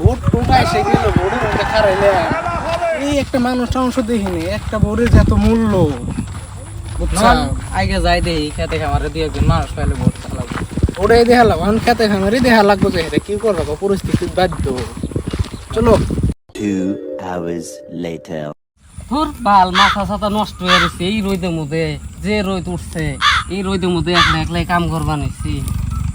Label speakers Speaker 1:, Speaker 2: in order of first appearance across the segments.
Speaker 1: Vote টোকা এসে গেল ভোটের মধ্যে খারাইলে এই একটা মানুষ দেখিনি একটা ভোটের মূল্য।
Speaker 2: আগে যাই দেই খেতে খামারে দিয়ে একজন মানুষ পাইলে ভোট চালাবো
Speaker 1: ওটাই দেখা লাগবে। এখন খেতে খামারি দেখা লাগবে যে এটা কি করব পরিস্থিতি বাধ্য। চলো।
Speaker 3: Two hours later.
Speaker 2: তোর বাল মাথা সাথা নষ্ট হয়ে গেছে এই রোদের মধ্যে যে রোদ উঠছে এই রোদের মধ্যে একলা একলাই কাম করবা নিছি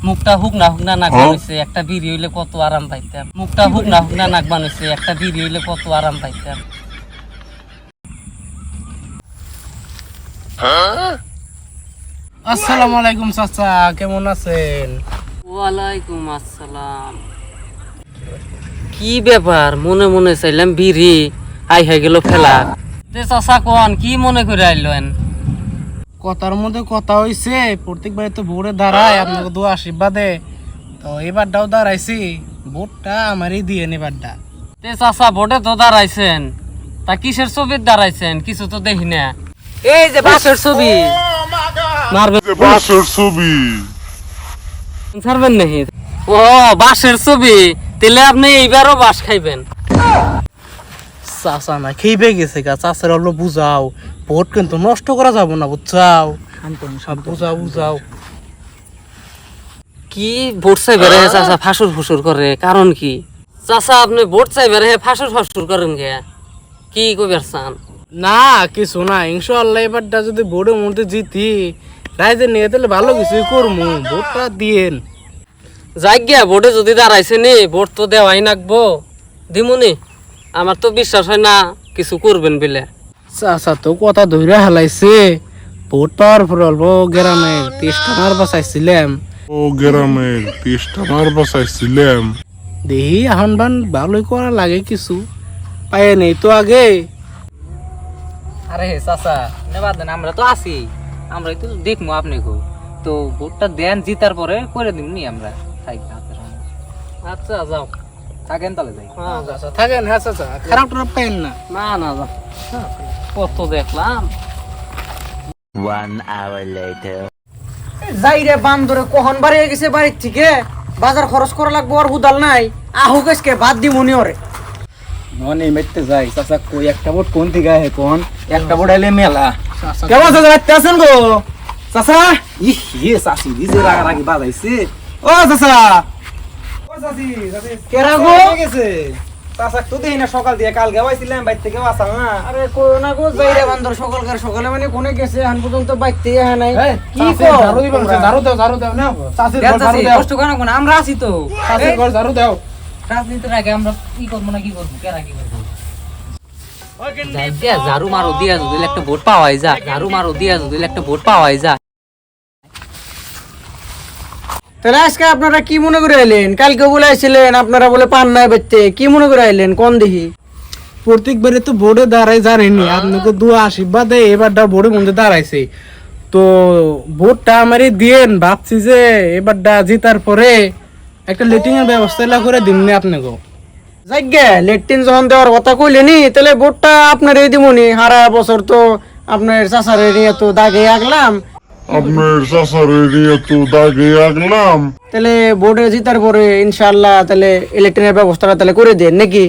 Speaker 2: মুখটা হুকনা হুকনা নাক বানিয়েছে একটা বিড়ি হইলে কত আরাম পাইতাম। মুখটা হুকনা হুকনা নাক বানিয়েছে একটা বিড়ি হইলে কত আরাম পাইতাম।
Speaker 1: আসসালামু আলাইকুম চাচা কেমন আছেন?
Speaker 2: ওয়ালাইকুম আসসালাম। কি ব্যাপার? মনে মনে চাইলাম বিড়ি আই হয়ে গেল ফেলা। তে চাচা কোন কি মনে করে আইলেন?
Speaker 1: কথার মধ্যে কথা হইছে প্রত্যেকবারে তো ভোটে দাঁড়ায় আপনাকে দু আশীর্বাদে। তো এবারটাও দাঁড়াইছি ভোটটা আমারই দিয়ে এবারটা।
Speaker 2: তে চাচা ভোটে তো দাঁড়াইছেন। তা কিসের ছবির দাঁড়াইছেন? কিছু তো দেখি না। এই যে বাসের ছবি।
Speaker 4: বাসের ছবি।
Speaker 2: ছাড়বেন নাকি? ও বাসের ছবি। তাহলে আপনি এইবারও বাস খাইবেন।
Speaker 1: চাচা না খেয়ে গেছে গা। চাচার হলো বুঝাও ভোট কিন্তু নষ্ট করা যাব না বুঝছাও? বুঝাও বুঝাও।
Speaker 2: কি ভোট চাইবে রে চাচা ফাঁসুর ফুসুর করে কারণ কি? চাচা আপনি ভোট চাইবে রে ফাঁসুর ফাঁসুর করেন গে। কি কইবার চান?
Speaker 1: না কিছু না ইনশাল্লাহ এবারটা যদি ভোটের মধ্যে জিতি রাইজে নিয়ে তাহলে ভালো কিছুই করব ভোটটা দিয়েন।
Speaker 2: যাই গিয়া ভোটে যদি দাঁড়াইছে নি ভোট তো দেওয়াই নাকবো। দিমুনি আমার তো বিশ্বাস হয় না কিছু করবেন বলে।
Speaker 1: চাচা তো কথা ধরে হেলাইছে। ভোট পাওয়ার পর অল্প গ্রামে তেষ্টা মার বাসাইছিলাম
Speaker 4: ও গ্রামের তেষ্টা মার বাসাইছিলাম
Speaker 1: দেখি এখন বান ভালোই করা লাগে কিছু। পায়ে নেই তো আগে।
Speaker 2: আরে চাচা নেবার দেন আমরা তো আছি। আমরা তো দেখব আপনি কো তো ভোটটা দেন জিতার পরে করে দিমনি আমরা। আচ্ছা যাও। থাকেন তাহলে যাই। হ্যাঁ
Speaker 1: চাচা থাকেন হ্যাঁ চাচা খারাপ টারাপ পাইন না।
Speaker 2: না না কত দেখলাম।
Speaker 3: One hour later.
Speaker 5: যাই রে বান্দরে কখন বাড়ি গেছে বাড়ির থেকে? বাজার খরচ করা লাগবো আর হুদাল নাই। আহু গেছকে বাদ দি মনি ওরে
Speaker 1: মনে মেটতে যাই চাচা কই একটা বোট কোন দিকে হে কোন? একটা বোট আইলে মেলা।
Speaker 5: কেমন চাচা বাড়িতে আছেন গো? চাচা?
Speaker 1: ই হে চাচি দি যে রাগা বাজাইছে।
Speaker 5: ও চাচা! কেরা গো?
Speaker 1: চাচা তো দেই না সকাল দিয়ে কাল গাওয়াইছিলাম বাইর থেকে আসাল না।
Speaker 5: আরে কো গো যাই বান্দর সকালকার সকালে মানে কোনে গেছে এখন পর্যন্ত বাইতে নাই। কি
Speaker 1: কি
Speaker 5: কো
Speaker 1: ঝাড়ু দিবেন ঝাড়ু দাও ঝাড়ু দাও। না চাচির ঘর ঝাড়ু দাও।
Speaker 2: কষ্ট কেন কোন আমরা আছি তো।
Speaker 1: চাচির ঘর ঝাড়ু দাও।
Speaker 2: রাজনীতির আগে আমরা কি করব না কি করব কেরা কি করব? ঝাড়ু মারো দিয়া যদি একটা ভোট পাওয়াই যা ঝাড়ু মারো দিয়া যদি একটা ভোট পাওয়াই যা।
Speaker 5: তাহলে আজকে আপনারা কি মনে করে আইলেন কালকে বলে আইছিলেন আপনারা বলে পান নাই বেচতে। কি মনে করে আইলেন কোন দেখি
Speaker 1: প্রত্যেকবারে তো বোর্ডে দাঁড়াই জানেনি আপনাকে দু আশীর্বাদে এবারটা বোর্ডের মধ্যে দাঁড়াইছে। তো ভোটটা আমারই দিয়েন ভাবছি যে এবারটা জিতার পরে একটা লেটিং এর ব্যবস্থা করে দিন নি আপনাকে
Speaker 5: যাইগে লেট্রিন যখন দেওয়ার কথা কইলেনি তাহলে ভোটটা আপনার এই দিমনি। হারা বছর তো আপনার চাচারে নিয়ে তো দাগে আগলাম।
Speaker 4: আপনার চাষারে তো দাগে আগলাম
Speaker 5: তাহলে বোর্ডে জিতার পরে ইনশাআল্লাহ তাহলে ইলেকট্রিনের ব্যবস্থাটা তাহলে করে দেন নাকি?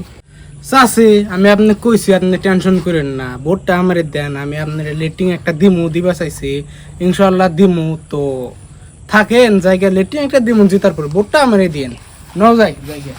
Speaker 1: চাষি আমি আপনি কইছি আপনি টেনশন করেন না। ভোটটা আমারে দেন আমি আপনার লেটিং একটা দিমু দিবা চাইছি। ইনশাল্লাহ দিমু তো থাকেন জায়গা লেটিং একটা দিমু জিতার পরে ভোটটা আমারে দিয়েন। ন যাই জায়গা